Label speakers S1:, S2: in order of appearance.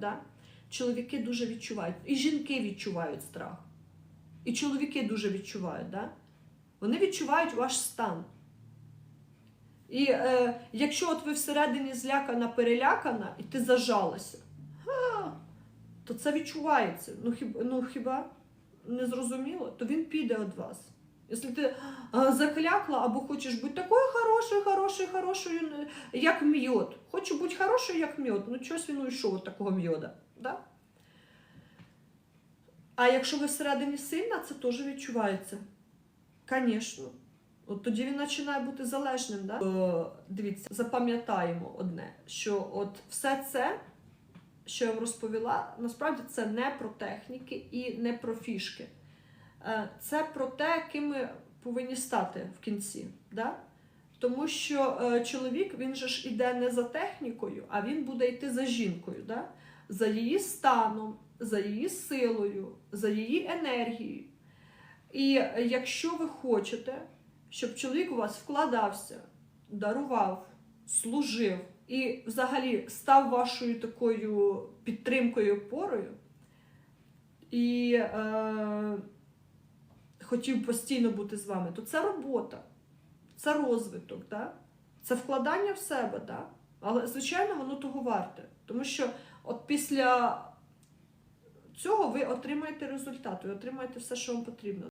S1: Да? Чоловіки дуже відчувають, і жінки відчувають страх. І чоловіки дуже відчувають. Да? Вони відчувають ваш стан. І е, якщо от ви всередині злякана, перелякана, і ти зажалася, а, то це відчувається. Ну хіба, ну, хіба не зрозуміло, то він піде від вас. Якщо ти заклякла або хочеш бути такою хорошою, хорошою, хорошою, як мьод. Хочу бути хорошою, як мьод. Ну чогось він уйшов від такого мьода. Да? А якщо ви всередині сильна, це теж відчувається. Звісно. От тоді він починає бути залежним. Да? Е, дивіться, запам'ятаємо одне, що от все це, що я вам розповіла, насправді це не про техніки і не про фішки. Е, Це про те, ким ми повинні стати в кінці. Да? Тому що е, чоловік він же ж іде не за технікою, а він буде йти за жінкою, да? за її станом, за її силою, за її енергією. І якщо ви хочете, щоб чоловік у вас вкладався, дарував, служив і взагалі став вашою такою підтримкою, опорою, і е, хотів постійно бути з вами, то це робота, це розвиток, да? це вкладання в себе. Да? Але, звичайно, воно того варте. Тому що от після цього ви отримаєте результат, ви отримаєте все, що вам потрібно.